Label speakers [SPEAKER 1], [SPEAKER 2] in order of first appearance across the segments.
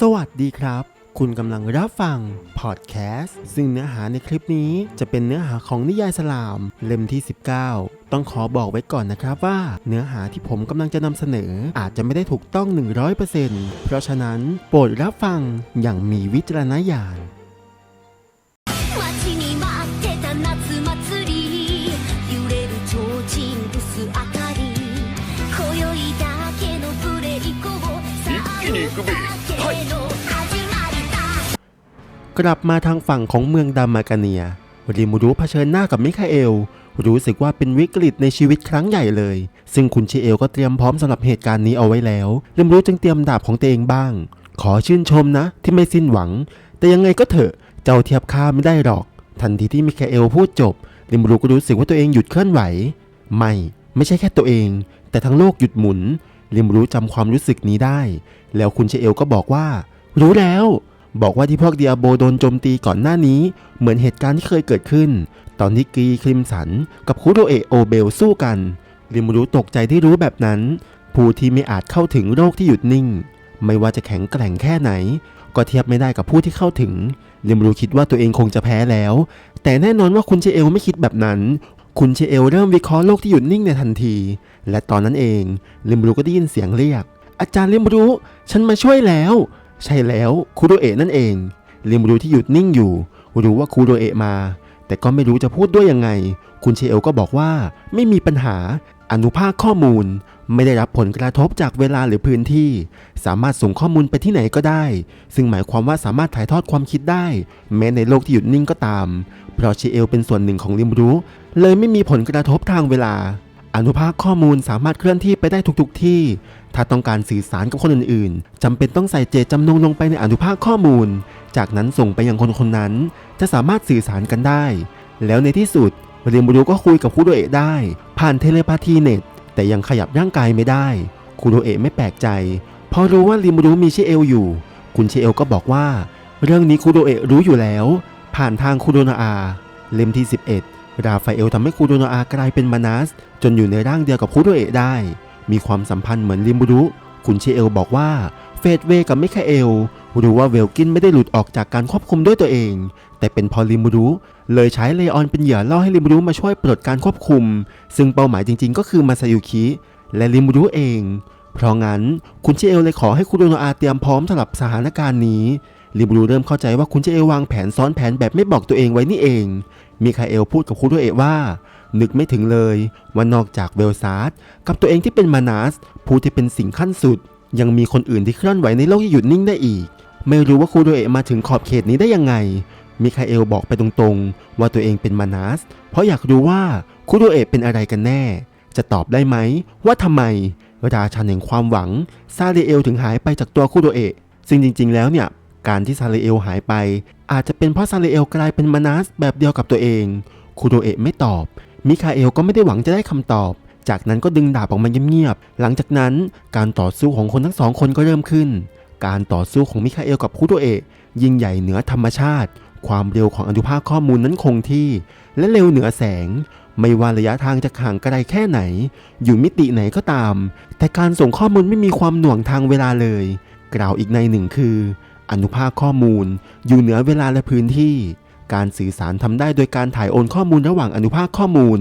[SPEAKER 1] สวัสดีครับ คุณกำลังรับฟังพอดแคสต์ซึ่งเนื้อหาในคลิปนี้จะเป็นเนื้อหาของนิยายสลาม เล่มที่ 19 ต้องขอบอกไว้ก่อนนะครับว่า เนื้อหาที่ผมกำลังจะนำเสนอ อาจจะไม่ได้ถูกต้อง 100%เพราะฉะนั้นโปรดรับฟังอย่างมีวิจารณญาณ
[SPEAKER 2] 待ちに待ってた夏祭り揺れる提灯薄明かり今宵だけのプレイコをさあ
[SPEAKER 3] 一気に行くべ
[SPEAKER 1] กลับมาทางฝั่งของเมืองดามากาเนีย ริมูรุเผชิญหน้ากับมิคาเอล รู้สึกว่าเป็นวิกฤตในชีวิตครั้งใหญ่เลย ซึ่งคุณชิเอลก็เตรียมพร้อมสำหรับเหตุการณ์นี้เอาไว้แล้ว ริมูรุจึงเตรียมดาบของตัวเองบ้าง ขอชื่นชมนะ ที่ไม่สิ้นหวัง แต่ยังไงก็เถอะ เจ้าเทียบข้าไม่ได้หรอก ทันทีที่มิคาเอลพูดจบ ริมูรุก็รู้สึกว่าตัวเองหยุดเคลื่อนไหว ไม่ ไม่ใช่แค่ตัวเอง แต่ทั้งโลกหยุดหมุนริมูรุจำความรู้สึกนี้ได้ แล้วคุณชิเอลก็บอกว่า รู้แล้ว บอกว่าที่พวกเดียโบโดนโจมตีก่อนหน้านี้ เหมือนเหตุการณ์ที่เคยเกิดขึ้น ตอนที่กีคลิมสัน กับคุโรเอะโอเบลสู้กัน ริมรู้ตกใจที่รู้แบบนั้น ผู้ที่ไม่อาจเข้าถึงโรคที่หยุดนิ่ง ไม่ว่าจะแข็งแกร่งแค่ไหน ก็เทียบไม่ได้กับผู้ที่เข้าถึง ริมรู้คิดว่าตัวเองคงจะแพ้แล้ว แต่แน่นอนว่าคุณเชเอลไม่คิดแบบนั้น คุณเชเอลเริ่มวิเคราะห์โลกที่หยุดนิ่งในทันที และตอนนั้นเองริมรู้ก็ได้ยินเสียงเรียก อาจารย์ริมรู้ฉันมาช่วยแล้ว ใช่แล้วคูโรเอะนั่นเองริมรู้ที่หยุดนิ่งอยู่ รู้ว่าคูโรเอะมา แต่ก็ไม่รู้จะพูดด้วยยังไง คุณเชเอลก็บอกว่าไม่มีปัญหาอนุภาคข้อมูล ไม่ได้รับผลกระทบจากเวลาหรือพื้นที่ สามารถส่งข้อมูลไปที่ไหนก็ได้ ซึ่งหมายความว่าสามารถถ่ายทอดความคิดได้ แม้ในโลกที่หยุดนิ่งก็ตาม เพราะเชเอลเป็นส่วนหนึ่งของริมรู้ เลยไม่มีผลกระทบทางเวลา อนุภาคข้อมูลสามารถเคลื่อนที่ไปได้ทุกๆที่ ถ้าต้องการสื่อสารกับคนอื่นๆจำเป็นต้องใส่เจตจำนงลงไปในอนุภาคข้อมูล จากนั้นส่งไปยังคนคนนั้น จะสามารถสื่อสารกันได้ แล้วในที่สุดเรียมรูก็คุยกับคุโรเอะได้ ผ่านเทเลพาธีเน็ต แต่ยังขยับร่างกายไม่ได้คุโรเอะไม่แปลกใจพราะรู้ว่าริมรูมีชิเอลอยู่ คุณชิเอลก็บอกว่า เรื่องนี้คุโรเอะรู้อยู่แล้ว ผ่านทางคุโรนาอา เล่มที่ 11 ราฟาเอลทำให้คูโดโนอากลายเป็นมานัสจนอยู่ในร่างเดียวกับคูโดเอะได้ มีความสัมพันธ์เหมือนริมบุรุคุณเชเอลบอกว่าเฟดเวกับมิคาเอลรู้ว่าเวลกินไม่ได้หลุดออกจากการควบคุมด้วยตัวเอง แต่เป็นพอริมบุรุเลยใช้เลออนเป็นเหยื่อล่อให้ริมบุรุมาช่วยปลดการควบคุม ซึ่งเป้าหมายจริงๆ ก็คือมาซายุคิและริมบุรุเอง เพราะงั้นคุณเชเอลเลยขอให้คูโดโนอาเตรียมพร้อมสำหรับสถานการณ์นี้ ริบรูเริ่มเข้าใจว่าคุณเจเอวางแผนซ้อนแผนแบบไม่บอกตัวเองไว้นี่เอง มิคาเอลพูดกับคุโรเอะว่า นึกไม่ถึงเลยว่านอกจากเวลซาร์กับตัวเองที่เป็นมานาสผู้ที่เป็นสิ่งขั้นสุด ยังมีคนอื่นที่เคลื่อนไหวในโลกที่หยุดนิ่งได้อีก ไม่รู้ว่าคุโรเอะมาถึงขอบเขตนี้ได้ยังไง มิคาเอลบอกไปตรงๆ ว่าตัวเองเป็นมานาสเพราะอยากรู้ว่าคุโรเอะเป็นอะไรกันแน่ จะตอบได้ไหมว่าทำไมราชันแห่งความหวังซาเรเอลถึงหายไปจากตัวคุโรเอะซึ่งจริง ๆ แล้วเนี่ย การที่ซาเลเอลหายไป อาจจะเป็นเพราะซาเลเอลกลายเป็นมานัสแบบเดียวกับตัวเองคูโดเอะไม่ตอบ มิคาเอลก็ไม่ได้หวังจะได้คำตอบ จากนั้นก็ดึงดาบออกมาเงียบๆหลังจากนั้นการต่อสู้ของคนทั้งสองคนก็เริ่มขึ้น การต่อสู้ของมิคาเอลกับคูโดเอะยิ่งใหญ่เหนือธรรมชาติ ความเร็วของอนุภาคข้อมูลนั้นคงที่ และเร็วเหนือแสง ไม่ว่าระยะทางจะห่างไกลแค่ไหน อยู่มิติไหนก็ตาม แต่การส่งข้อมูลไม่มีความหน่วงทางเวลาเลย กล่าวอีกในหนึ่งคือ อนุภาคข้อมูล อยู่เหนือเวลาและพื้นที่ การสื่อสารทำได้โดยการถ่ายโอนข้อมูลระหว่างอนุภาคข้อมูล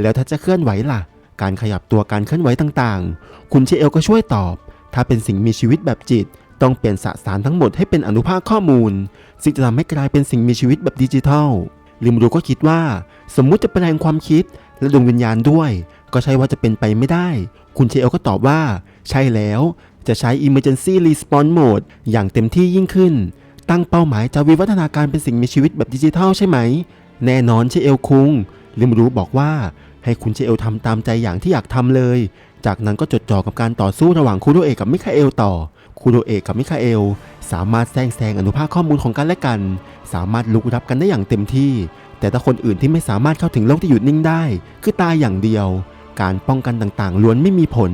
[SPEAKER 1] แล้วถ้าจะเคลื่อนไหวล่ะ การขยับตัวการเคลื่อนไหวต่างๆ คุณเชเอลก็ช่วยตอบ ถ้าเป็นสิ่งมีชีวิตแบบจิต ต้องเปลี่ยนสสารทั้งหมดให้เป็นอนุภาคข้อมูลซึ่งจะทำให้กลายเป็นสิ่งมีชีวิตแบบดิจิทัลลิมรูก็คิดว่า สมมุติจะแปลงความคิดและดวงวิญญาณด้วย ก็ใช่ว่าจะเป็นไปไม่ได้ คุณเชเอลก็ตอบว่า ใช่แล้ว จะใช้ Emergency Response Mode อย่างเต็มที่ยิ่งขึ้น ตั้งเป้าหมายจะวิวัฒนาการเป็นสิ่งมีชีวิตแบบดิจิทัลใช่ไหม แน่นอนเชเอลคุงลิมรู้บอกว่า ให้คุณเชเอลทำตามใจอย่างที่อยากทำเลย จากนั้นก็จดจ่อกับการต่อสู้ระหว่างคูโดเอะกับมิคาเอลต่อคูโดเอะกับมิคาเอลสามารถแซงแซงอนุภาคข้อมูลของกันและกัน สามารถลุกรับกันได้อย่างเต็มที่ แต่ถ้าคนอื่นที่ไม่สามารถเข้าถึงโลกที่หยุดนิ่งได้ คือตายอย่างเดียว การป้องกันต่างๆ ล้วนไม่มีผล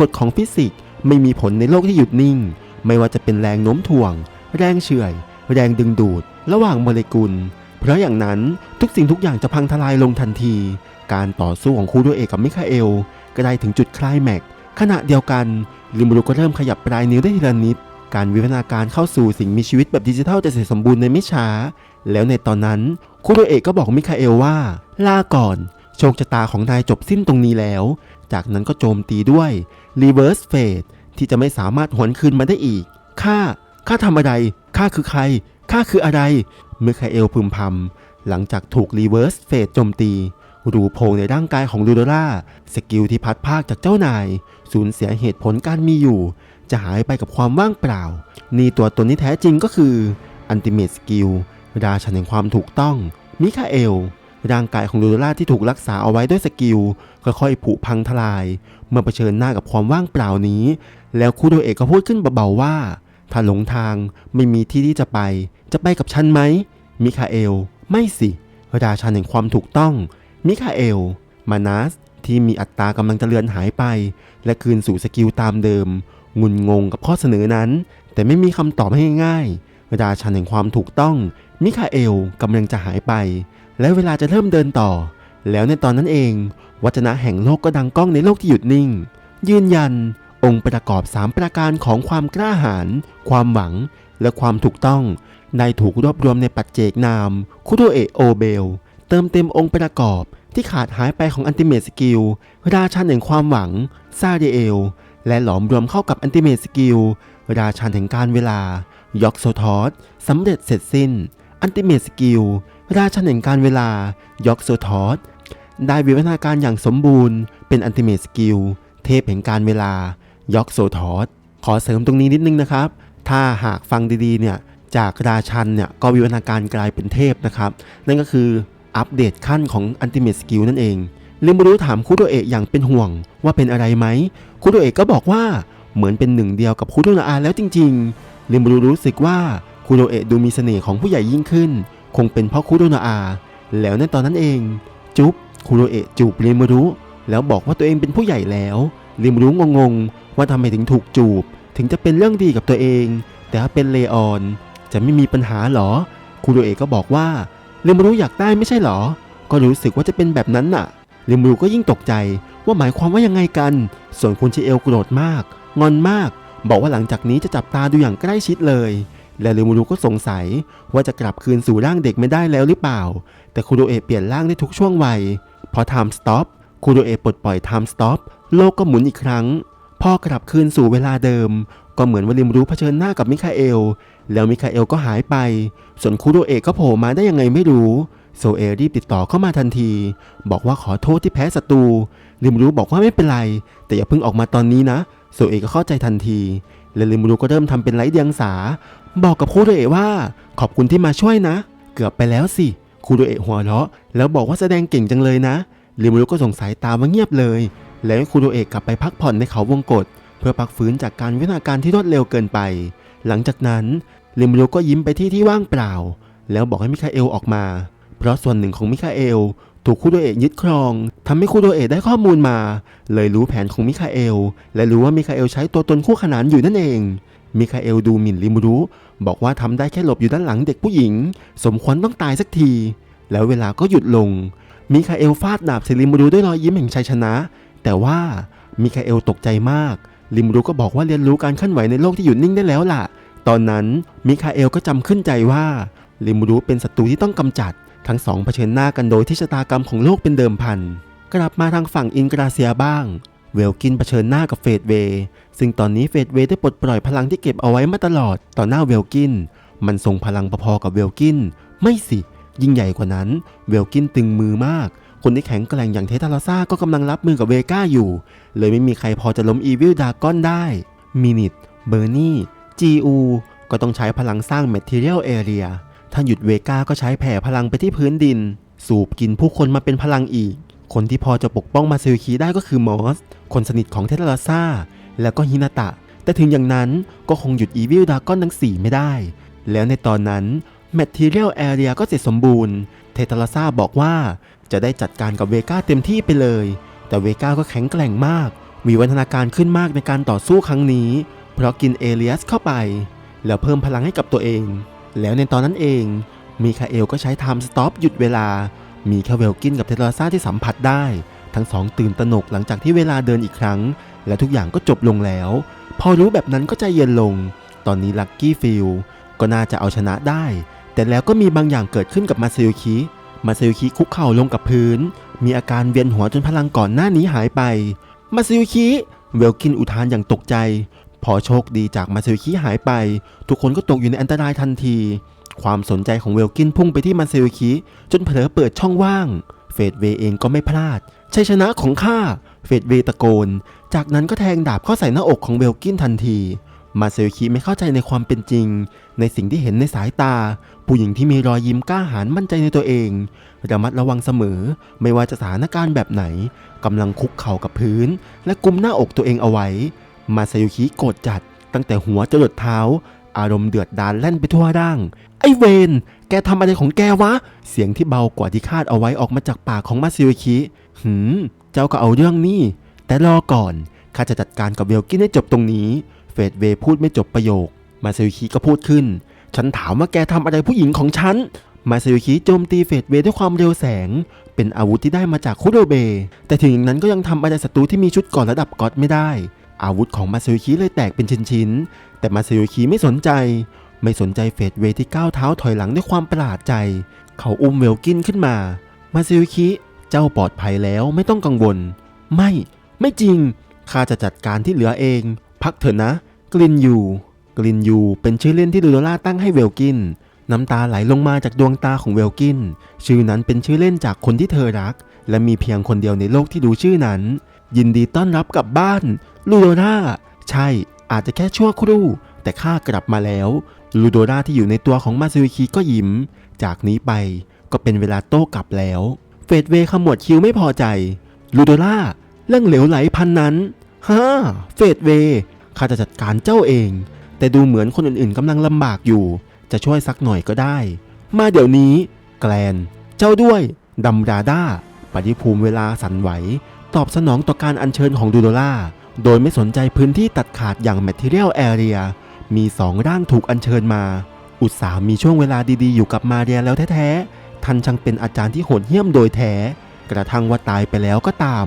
[SPEAKER 1] กฎของฟิสิกส์ ไม่มีผลในโลกที่หยุดนิ่ง ไม่ว่าจะเป็นแรงโน้มถ่วง แรงเฉื่อย แรงดึงดูด ระหว่างโมเลกุล เพราะอย่างนั้นทุกสิ่งทุกอย่างจะพังทลายลงทันที การต่อสู้ของคูโดเอะกับมิคาเอล ก็ได้ถึงจุดคลายแม็ก ขณะเดียวกันลิมบรูก็เริ่มขยับปลายนิ้วได้ทีละนิด การวิวัฒนาการเข้าสู่สิ่งมีชีวิตแบบดิจิทัลจะเสร็จสมบูรณ์ในไม่ช้า แล้วในตอนนั้นคุโรเอะก็บอกมิคาเอลว่าลาก่อนโชคชะตาของนายจบสิ้นตรงนี้แล้ว จากนั้นก็โจมตีด้วย Reverse Fate ที่จะไม่สามารถหวนคืนมาได้อีก ข้า ข้าทำอะไร ข้าคือใคร ข้าคืออะไร เมิคาเอลพึมพำหลังจากถูก Reverse Fate โจมตี รูโพงในร่างกายของลูโดราสกิลที่พัดภาคจากเจ้านาย สูญเสียเหตุผลการมีอยู่ จะหายไปกับความว่างเปล่า นี่ตัวตนที่แท้จริงก็คือ Ultimate Skill ราชันแห่งความถูกต้อง มิคาเอลร่างกายของลูโดราที่ถูกรักษาเอาไว้ด้วยสกิลค่อยๆผุพังทลาย เมื่อเผชิญหน้ากับความว่างเปล่านี้ แล้วคูโดเอะก็พูดขึ้นเบาๆว่า ถ้าหลงทางไม่มีที่ที่จะไป จะไปกับฉันไหม มิคาเอล ไม่สิราชันแห่งความถูกต้อง มิคาเอล มานัสที่มีอัตรากำลังจะเลือนหายไป และคืนสู่สกิลตามเดิม งุนงงกับข้อเสนอนั้น แต่ไม่มีคำตอบให้ง่ายๆราชันแห่งความถูกต้อง มิคาเอลกำลังจะหายไป และเวลาจะเริ่มเดินต่อ แล้วในตอนนั้นเอง วัจนะแห่งโลกก็ดังก้องในโลกที่หยุดนิ่ง ยืนยัน องค์ประกอบ 3 ประการของความกล้าหาญความหวัง และความถูกต้องได้ถูกรวบรวมในปัจเจกนาม คุโดเอะโอเบล เติมเต็มองค์ประกอบที่ขาดหายไปของอันติเม e สกิลราชันแห่งความหวัง ซาเดเอล และหลอมรวมเข้ากับอันติเม e สกิลราชันแห่งการเวลายอกโซทอสสำเร็จเสร็จสิ้น อันติเม e สกิลราชันแห่งการเวลายอกโซทอสได้วิวัฒนาการอย่างสมบูรณ์ เป็นอันติเม e สกิลเทพแห่งการเวลา ยอกโซทอสขอเสริมตรงนี้นิดนึงนะครับ ถ้าหากฟังดีๆเนี่ยจากราชันเนี่ยก็วิวัฒนาการกลายเป็นเทพนะครับ นั่นก็คืออัปเดตขั้นของอันติเม e สกิลนั่นเองลิมบรูถามคุโดเอะอย่างเป็นห่วงว่าเป็นอะไรไหมคุโดเอะก็บอกว่าเหมือนเป็นหนึ่งเดียวกับคุโดนาอาแล้วจริงๆลิมบรูรู้สึกว่าคุโดเอะดูมีเสน่ห์ของผู้ใหญ่ยิ่งขึ้น คงเป็นเพราะคุโดนาอา แล้วในตอนนั้นเอง จุ๊บคุโดเอะจูบลิมบรูแล้วบอกว่าตัวเองเป็นผู้ใหญ่แล้วลิมบรูงง ว่าทำไมถึงถูกจูบ ถึงจะเป็นเรื่องดีกับตัวเอง แต่ถ้าเป็นเลออน จะไม่มีปัญหาหรอคุโดเอะก็บอกว่าลิมรูอยากได้ไม่ใช่หรอ ก็รู้สึกว่าจะเป็นแบบนั้นน่ะลิมรูก็ยิ่งตกใจว่าหมายความว่ายังไงกัน ส่วนคุณเชเอลโกรธมาก งอนมาก บอกว่าหลังจากนี้จะจับตาดูอย่างใกล้ชิดเลย และลิมบรูก็สงสัยว่าจะกลับคืนสู่ร่างเด็กไม่ได้แล้วหรือเปล่า แต่คุโดเอะเปลี่ยนร่างได้ทุกช่วงวัยพอ Time Stop คุโดเอะปลดปล่อย Time Stop โลกก็หมุนอีกครั้ง พ่อกลับคืนสู่เวลาเดิม ก็เหมือนวลิมรู้เผชิญหน้ากับมิคาเอล แล้วมิคาเอลก็หายไป ส่วนคุโดเอะก็โผล่มาได้ยังไงไม่รู้โซเอลรีบติดต่อเข้ามาทันที บอกว่าขอโทษที่แพ้ศัตรูลิมรู้บอกว่าไม่เป็นไร แต่อย่าเพิ่งออกมาตอนนี้นะโซเอก็เข้าใจทันที และลิมรู้ก็เริ่มทำเป็นไร้เดียงสา บอกกับคุโดเอะว่า ขอบคุณที่มาช่วยนะ เกือบไปแล้วสิคุโดเอะหัวเราะแล้วบอกว่าแสดงเก่งจังเลยนะลิมรู้ก็สงสัยตามว่าเงียบเลย แล้วให้คุโดเอะกลับไปพักผ่อนในเขาวงกฏเพื่อพักฟื้นจากการวิวัฒนาการที่รวดเร็วเกินไป หลังจากนั้นลิมรู้ก็ยิ้มไปที่ที่ว่างเปล่า แล้วบอกให้มิคาเอลออกมา เพราะส่วนหนึ่งของมิคาเอลถูกคุโดเอะยึดครองทำให้คุโดเอะได้ข้อมูลมา เลยรู้แผนของมิคาเอล และรู้ว่ามิคาเอลใช้ตัวตนคู่ขนานอยู่นั่นเอง มิคาเอลดูหมิ่นลิมรู้บอกว่าทำได้แค่หลบอยู่ด้านหลังเด็กผู้หญิง สมควรต้องตายสักที แล้วเวลาก็หยุดลง มิคาเอลฟาดดาบใส่ลิมรู้ด้วยรอยยิ้มแห่งชัยชนะ แต่ว่ามิคาเอลตกใจมาก ลิมรู้ก็บอกว่าเรียนรู้การเคลื่อนไหวในโลกที่หยุดนิ่งได้แล้วล่ะ ตอนนั้นมิคาเอลก็จำขึ้นใจว่าลิมรู้เป็นศัตรูที่ต้องกำจัด ทั้งสองเผชิญหน้ากันโดยที่ชะตากรรมของโลกเป็นเดิมพัน กลับมาทางฝั่งอินกราเซียบ้าง เวลกินเผชิญหน้ากับเฟดเวย์ซึ่งตอนนี้เฟดเวย์ได้ปลดปล่อยพลังที่เก็บเอาไว้มาตลอด ต่อหน้าเวลกิน มันทรงพลังพอๆกับเวลกิน ไม่สิ ยิ่งใหญ่กว่านั้น เวลกินตึงมือมาก คนที่แข็งแกร่งอย่างเททาราซาก็กำลังรับมือกับเวก้าอยู่ เลยไม่มีใครพอจะล้มอีวิลดากอนได้ มินิทเบอร์นี่จีอูก็ต้องใช้พลังสร้าง Material Area ถ้าหยุดเวก้าก็ใช้แผ่พลังไปที่พื้นดิน สูบกินผู้คนมาเป็นพลังอีก คนที่พอจะปกป้องมาซิลคีได้ก็คือมอส คนสนิทของเททาราซาแล้วก็ฮินาตะ แต่ถึงอย่างนั้นก็คงหยุดอีวิลดากอนทั้ง4ไม่ได้ แล้วในตอนนั้น Material Area ก็เสร็จสมบูรณ์ เททาราซาบอกว่า จะได้จัดการกับเวก้าเต็มที่ไปเลย แต่เวก้าก็แข็งแกร่งมาก มีวัฒนาการขึ้นมากในการต่อสู้ครั้งนี้ เพราะกินเอเลียสเข้าไป แล้วเพิ่มพลังให้กับตัวเอง แล้วในตอนนั้นเอง มีคาเอลก็ใช้ Time Stop หยุดเวลา มีแค่เวลกินกับเททราซาที่สัมผัสได้ ทั้งสองตื่นตระหนกหลังจากที่เวลาเดินอีกครั้ง และทุกอย่างก็จบลงแล้ว พอรู้แบบนั้นก็ใจเย็นลง ตอนนี้ลักกี้ฟิลก็น่าจะเอาชนะได้ แต่แล้วก็มีบางอย่างเกิดขึ้นกับมาซาโยคิ มาซาโยคิคุกเข่าลงกับพื้น มีอาการเวียนหัวจนพลังก่อนหน้านี้หายไป มาซาโยคิเวลกินอุทานอย่างตกใจ พอโชคดีจากมาซาโยคิหายไป ทุกคนก็ตกอยู่ในอันตรายทันที ความสนใจของเวลกินพุ่งไปที่มาซาโยคิจนเผลอเปิดช่องว่าง เฟดเวเองก็ไม่พลาดชัยชนะของข้าเฟดเวตะโกน จากนั้นก็แทงดาบเข้าใส่หน้าอกของเวลกินทันที มาซาโยคิไม่เข้าใจในความเป็นจริง ในสิ่งที่เห็นในสายตา ผู้หญิงที่มีรอยยิ้มกล้าหาญมั่นใจในตัวเองระมัดระวังเสมอ ไม่ว่าจะสถานการณ์แบบไหนกำลังคุกเข่ากับพื้น และกุมหน้าอกตัวเองเอาไว้ มาซาโยคิโกรธจัด ตั้งแต่หัวจรดเท้า อารมณ์เดือดดาลแล่นไปทั่วร่าง ไอเวนแกทำอะไรของแกวะ เสียงที่เบากว่าที่คาดเอาไว้ออกมาจากปากของมาซิโยคิหืมเจ้าก็เอาเรื่องนี่แต่รอก่อนข้าจะจัดการกับเวลกินให้จบตรงนี้ เฟดเวพูดไม่จบประโยค มาซิโยคิก็พูดขึ้น ฉันถามว่าแกทำอะไรผู้หญิงของฉัน มาซิโยคิโจมตีเฟดเวด้วยความเร็วแสง เป็นอาวุธที่ได้มาจากคุโดเบ แต่ถึงอย่างนั้นก็ยังทำอะไรศัตรูที่มีชุดก่อนระดับก็อดไม่ได้ อาวุธของมาซิโยคิเลยแตกเป็นชิ้นๆ แต่มาซิโยคิไม่สนใจ ไม่สนใจเฟดเวที่ก้าวเท้าถอยหลังด้วยความประหลาดใจ เขาอุ้มเวลกินขึ้นมา มาซิโยคิเจ้าปลอดภัยแล้วไม่ต้องกังวล ไม่ ไม่จริงข้าจะจัดการที่เหลือเอง พักเถอะนะ กลินอยู่ กลินยูเป็นชื่อเล่นที่ลูโดล่าตั้งให้เวลกิน น้ำตาไหลลงมาจากดวงตาของเวลกิน ชื่อนั้นเป็นชื่อเล่นจากคนที่เธอรัก และมีเพียงคนเดียวในโลกที่ดูชื่อนั้น ยินดีต้อนรับกลับบ้าน ลูโดล่าใช่ อาจจะแค่ชั่วครู่ แต่ข้ากลับมาแล้ว ลูโดราที่อยู่ในตัวของมาซูริคิก็ยิ้ม จากนี้ไปก็เป็นเวลาโต้กลับแล้ว เฟดเวขมวดคิ้วไม่พอใจ ลูโดราเรื่องเหลวไหลพันนั้นฮ่าเฟดเวข้าจะจัดการเจ้าเอง แต่ดูเหมือนคนอื่นๆกำลังลำบากอยู่ จะช่วยสักหน่อยก็ได้ มาเดี๋ยวนี้ แกลน เจ้าด้วยดัมราดาปฏิภูมิเวลาสั่นไหว ตอบสนองต่อการอัญเชิญของดูโดล่า โดยไม่สนใจพื้นที่ตัดขาดอย่าง Material Area มีสองร่างถูกอัญเชิญมา อุตสาหมีช่วงเวลาดีๆอยู่กับมาเรียแล้วแท้ๆท่านช่างเป็นอาจารย์ที่โหดเหี้ยมโดยแท้ กระทั่งว่าตายไปแล้วก็ตาม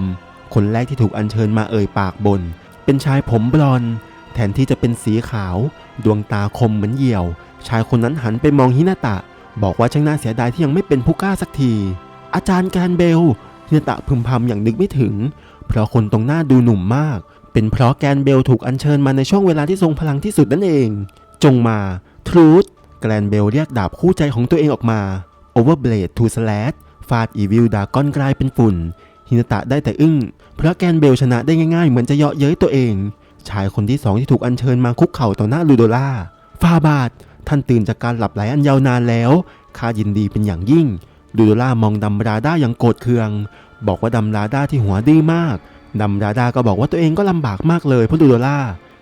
[SPEAKER 1] คนแรกที่ถูกอัญเชิญมาเอ่ยปากบน เป็นชายผมบลอนด์ แทนที่จะเป็นสีขาว ดวงตาคมเหมือนเหยี่ยว ชายคนนั้นหันไปมองฮินาตะ บอกว่าช่างน่าเสียดายที่ยังไม่เป็นผู้กล้าสักที อาจารย์แกรนเบลฮินาตะพึมพำอย่างนึกไม่ถึง เพราะคนตรงหน้าดูหนุ่มมาก เป็นเพราะแกนเบลถูกอัญเชิญมาในช่วงเวลาที่ทรงพลังที่สุดนั่นเอง จงมาทรูธแกรนเบลเรียกดาบคู่ใจของตัวเองออกมา Overblade to Slash ฟาดอีวิลดากอนกลายเป็นฝุ่นฮินาตะได้แต่อึ้ง เพราะแกนเบลชนะได้ง่ายๆ เหมือนจะเยาะเย้ยตัวเอง ชายคนที่สองที่ถูกอัญเชิญมาคุกเข่าต่อหน้าลูโดล่าฟาบาทท่านตื่นจากการหลับไหลอันยาวนานแล้วข้ายินดีเป็นอย่างยิ่งลูโดล่ามองดัมราด้าอย่างโกรธเคือง บอกว่าดัมราด้าที่หัวดื้อมากดัมราดาก็บอกว่าตัวเองก็ลำบากมากเลยเพราะลูโดล่า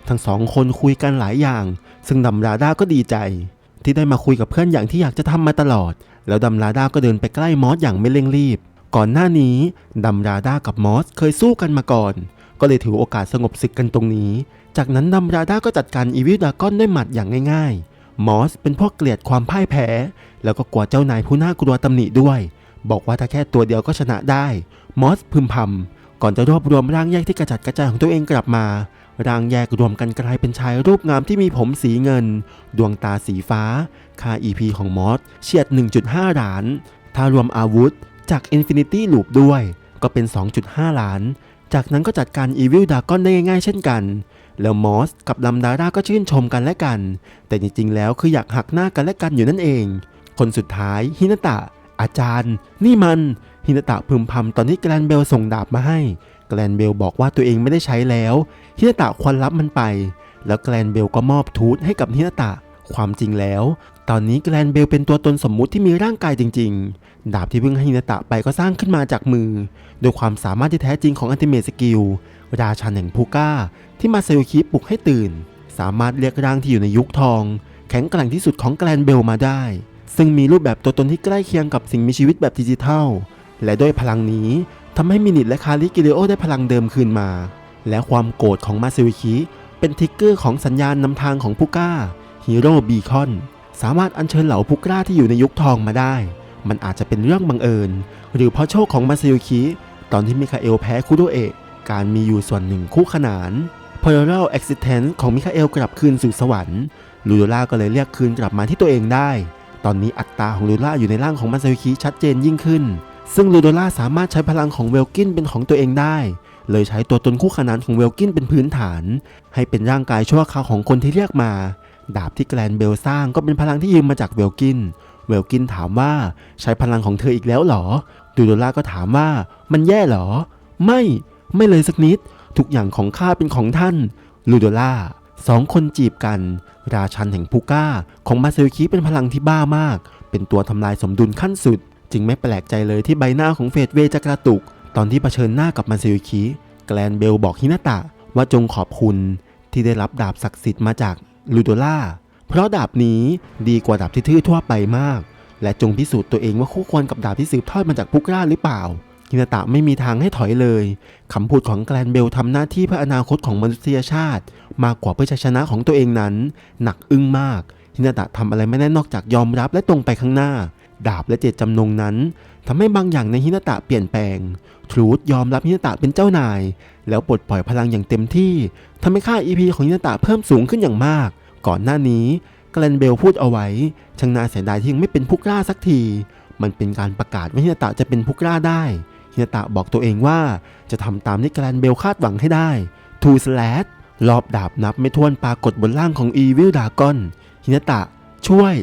[SPEAKER 1] ทั้งสองคนคุยกันหลายอย่าง ซึ่งดัมราดาก็ดีใจ ที่ได้มาคุยกับเพื่อนอย่างที่อยากจะทำมาตลอด แล้วดัมราดาก็เดินไปใกล้มอสอย่างไม่เร่งรีบ ก่อนหน้านี้ดัมราดากับมอสเคยสู้กันมาก่อน ก็เลยถือโอกาสสงบศึกกันตรงนี้ จากนั้นดัมราดาก็จัดการอีวิลดากอนด้วยหมัดอย่างง่ายๆ มอสเป็นพวกเกลียดความพ่ายแพ้ แล้วก็กลัวเจ้านายผู้น่ากลัวตำหนิด้วย บอกว่าถ้าแค่ตัวเดียวก็ชนะได้ มอสพึมพำก่อนจะรวบรวมร่างแยกที่กระจัดกระจายของตัวเองกลับมา ร่างแยกรวมกันกลายเป็นชายรูปงามที่มีผมสีเงิน ดวงตาสีฟ้า ค่า EP ของมอสเฉียด 1.5 ล้าน ถ้ารวมอาวุธจาก Infinity Loop ด้วยก็เป็น 2.5 ล้าน จากนั้นก็จัดการ Evil Dragon ได้ง่ายๆเช่นกัน แล้วมอสกับลัมดาร่าก็ชื่นชมกันและกัน แต่จริงๆ แล้วคืออยากหักหน้ากันและกันอยู่นั่นเอง คนสุดท้ายฮินาตะ อาจารย์ นี่มันฮินาตะพึมพำตอนที่แกรนเบลส่งดาบมาให้ แกรนเบลบอกว่าตัวเองไม่ได้ใช้แล้วฮินาตะควันรับมันไป แล้วแกรนเบลก็มอบทูตให้กับฮินาตะ ความจริงแล้ว ตอนนี้แกรนเบลเป็นตัวตนสมมุติที่มีร่างกายจริง ๆ ดาบที่เพิ่งให้ฮินาตะไปก็สร้างขึ้นมาจากมือ โดยความสามารถที่แท้จริงของอันติเม e สกิลราชันแห่งพูก้า ที่มาเซลคิปลุกให้ตื่น สามารถเรียกร่างที่อยู่ในยุคทอง แข็งแกร่งที่สุดของแกรนเบลมาได้ ซึ่งมีรูปแบบตัวตนที่ใกล้เคียงกับสิ่งมีชีวิตแบบดิจิทัล และด้วยพลังนี้ทำให้มินิทและคาริกิเลโอได้พลังเดิมคืนมา และความโกรธของมาเซวิคิเป็นทิกเกอร์ของสัญญาณนำทางของพูก้าฮีโร่บีคอน สามารถอัญเชิญเหล่าพูก้าที่อยู่ในยุคทองมาได้ มันอาจจะเป็นเรื่องบังเอิญ หรือเพราะโชคของมาเซวิคิ ตอนที่มิคาเอลแพ้คุโดเอะการมีอยู่ส่วนหนึ่งคู่ขนาน Parallel Existence ของมิคาเอลกลับคืนสู่สวรรค์ลูโดล่าก็เลยเรียกคืนกลับมาที่ตัวเองได้ ตอนนี้อัตราของลูโดล่าอยู่ในร่างของมาซาโยคิชัดเจนยิ่งขึ้น ซึ่งลูโดล่าสามารถใช้พลังของเวลกินเป็นของตัวเองได้เลยใช้ตัวตนคู่ขนานของเวลกินเป็นพื้นฐาน ให้เป็นร่างกายชั่วคราวของคนที่เรียกมา ดาบที่แกลนเบลสร้างก็เป็นพลังที่ยืมมาจากเวลกิน เวลกินถามว่าใช้พลังของเธออีกแล้วเหรอ ดูโดล่าก็ถามว่ามันแย่เหรอ ไม่ไม่เลยสักนิด ทุกอย่างของข้าเป็นของท่าน ลูโดล่าสองคนจีบกัน ราชันแห่งพูก้า ของมาเซลคิเป็นพลังที่บ้ามาก เป็นตัวทำลายสมดุลขั้นสุด จึงไม่แปลกใจเลยที่ใบหน้าของเฟดเวจะกระตุก ตอนที่เผชิญหน้ากับมาเซลคิแกลนเบลบอกฮินาตะว่าจงขอบคุณที่ได้รับดาบศักดิ์สิทธิ์มาจาก ลูโดล่า เพราะดาบนี้ดีกว่าดาบที่ทื่อทั่วไปมาก และจงพิสูจน์ตัวเองว่าคู่ควรกับดาบที่สืบทอดมาจากพุกราหรือเปล่าฮินาตะไม่มีทางให้ถอยเลยคำพูดของแกลนเบลทำหน้าที่เพื่ออนาคตของมนุษยชาติ มากกว่าเพื่อชัยชนะของตัวเองนั้น หนักอึ้งมากฮินาตะทำอะไรไม่ได้นอกจากยอมรับและตรงไปข้างหน้า ดาบและเจตจำนงนั้นทำให้บางอย่างในฮินาตะเปลี่ยนแปลงทรูธยอมรับฮินาตะเป็นเจ้านาย แล้วปลดปล่อยพลังอย่างเต็มที่ทำให้ค่า EP ของฮินาตะเพิ่มสูงขึ้นอย่างมาก ก่อนหน้านี้แกลนเบลพูดเอาไว้ช่างน่าเสียดายที่ยังไม่เป็นผู้กล้าสักที มันเป็นการประกาศว่าฮินาตะจะเป็นผู้กล้าได้ฮินาตะบอกตัวเองว่าจะทำตามที่แกลนเบลคาดหวังให้ได้ทูสแลดรอบดาบนับไม่ถ้วนปรากฏบนร่างของอีวิลดากอนฮินาตะ ช่วย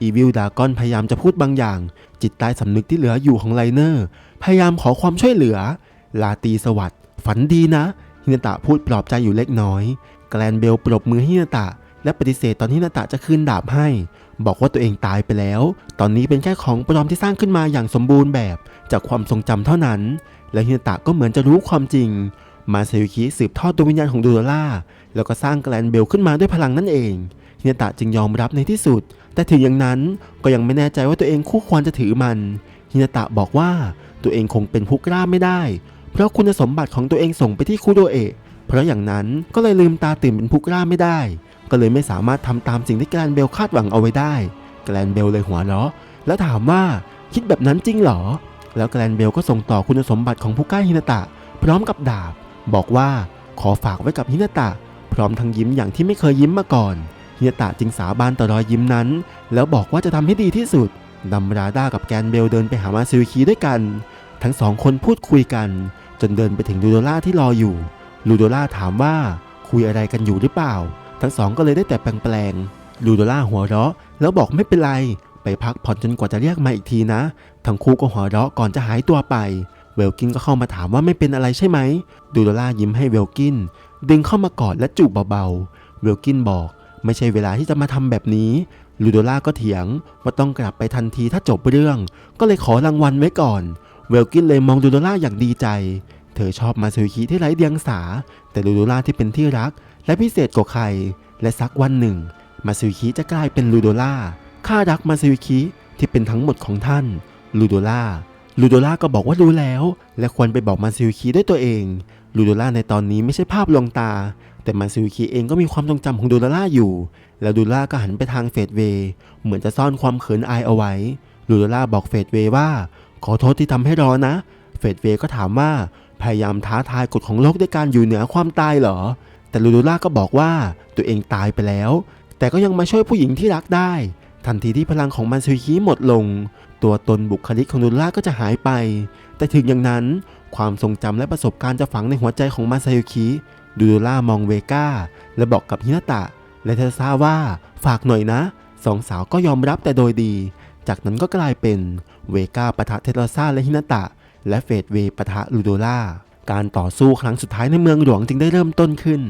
[SPEAKER 1] อีวิลดากอนพยายามจะพูดบางอย่าง จิตใต้สำนึกที่เหลืออยู่ของไลเนอร์ พยายามขอความช่วยเหลือ ลาตีสวัสด์ฝันดีนะฮินาตะพูดปลอบใจอยู่เล็กน้อย แกลนเบลปรบมือให้ฮินาตะ และปฏิเสธตอนที่ฮินาตะจะคืนดาบให้ บอกว่าตัวเองตายไปแล้ว ตอนนี้เป็นแค่ของปลอมที่สร้างขึ้นมาอย่างสมบูรณ์แบบจากความทรงจำเท่านั้น และฮินาตะก็เหมือนจะรู้ความจริง มาเซยุคิสืบทอดดวงวิญญาณของดูโดล่าแล้วก็สร้างแกลนเบลขึ้นมาด้วยพลังนั่นเองฮินาตะจึงยอมรับในที่สุด แต่ถึงอย่างนั้นก็ยังไม่แน่ใจว่าตัวเองคู่ควรจะถือมันฮินาตะบอกว่าตัวเองคงเป็นผู้กล้าไม่ได้ เพราะคุณสมบัติของตัวเองส่งไปที่คุโดเอะเพราะอย่างนั้นก็เลยลืมตาตื่นเป็นผู้กล้าไม่ได้ ก็เลยไม่สามารถทำตามสิ่งที่แกลนเบลคาดหวังเอาไว้ได้ แกลนเบลเลยหัวเราะแล้วถามว่าคิดแบบนั้นจริงเหรอ แล้วแกลนเบลก็ส่งต่อคุณสมบัติของผู้กล้าฮินาตะ พร้อมกับดาบ บอกว่าขอฝากไว้กับฮินาตะ พร้อมทั้งยิ้มอย่างที่ไม่เคยยิ้มมาก่อนฮินาตะจึงสาบานต่อรอยยิ้มนั้น แล้วบอกว่าจะทำให้ดีที่สุดดัมราด้ากับแกนเบลเดินไปหามาซิวิคีด้วยกัน ทั้งสองคนพูดคุยกัน จนเดินไปถึงลูโดล่าที่รออยู่ลูโดล่าถามว่าคุยอะไรกันอยู่หรือเปล่า ทั้งสองก็เลยได้แต่แปลงๆลูโดล่าหัวเราะ แล้วบอกไม่เป็นไร ไปพักผ่อนจนกว่าจะเรียกมาอีกทีนะ ทั้งคู่ก็หัวเราะก่อนจะหายตัวไป เวลกินก็เข้ามาถามว่าไม่เป็นอะไรใช่ไหมลูโดล่ายิ้มให้เวลกิน ดึงเข้ามากอดและจูบเบาๆ เวลกินบอก ไม่ใช่เวลาที่จะมาทำแบบนี้ลูโดล่าก็เถียงว่าต้องกลับไปทันทีถ้าจบเรื่อง ก็เลยขอรางวัลไว้ก่อน เวลกินเลยมองลูโดล่าอย่างดีใจ เธอชอบมาซูคิที่ไร้เดียงสา แต่ลูโดล่าที่เป็นที่รัก และพิเศษกว่าใคร และสักวันหนึ่ง มาซูคิจะกลายเป็นลูโดล่าข้ารักมาซูคิที่เป็นทั้งหมดของท่านลูโดล่าลูโดล่าก็บอกว่ารู้แล้ว และควรไปบอกมาซูคิด้วยตัวเองลูโดล่าในตอนนี้ไม่ใช่ภาพลวงตา แต่มาซูคิเองก็มีความทรงจำของลูโดล่าอยู่ แล้วลูโดล่าก็หันไปทางเฟดเวย์เหมือนจะซ่อนความเขินอายเอาไว้ลูโดล่าบอกเฟดเวย์ว่า ขอโทษที่ทำให้รอนะ เฟดเวย์ก็ถามว่าพยายามท้าทายกฎของโลกด้วยการอยู่เหนือความตายเหรอ แต่ลูโดล่าก็บอกว่าตัวเองตายไปแล้ว แต่ก็ยังมาช่วยผู้หญิงที่รักได้ ทันทีที่พลังของมันซูคิหมดลง ตัวตนบุคลิกของลูโดล่าก็จะหายไป แต่ถึงอย่างนั้นความทรงจำและประสบการณ์จะฝังในหัวใจของมาซาโยคิลูโดล่ามองเวก้าและบอกกับฮินาตะ และเทซ่าว่าฝากหน่อยนะสองสาวก็ยอมรับแต่โดยดี จากนั้นก็กลายเป็นเวก้าปะทะเทเลซ่าและฮินาตะ และเฟดเวปะทะลูโดล่า การต่อสู้ครั้งสุดท้ายในเมืองหลวงจึงได้เริ่มต้นขึ้น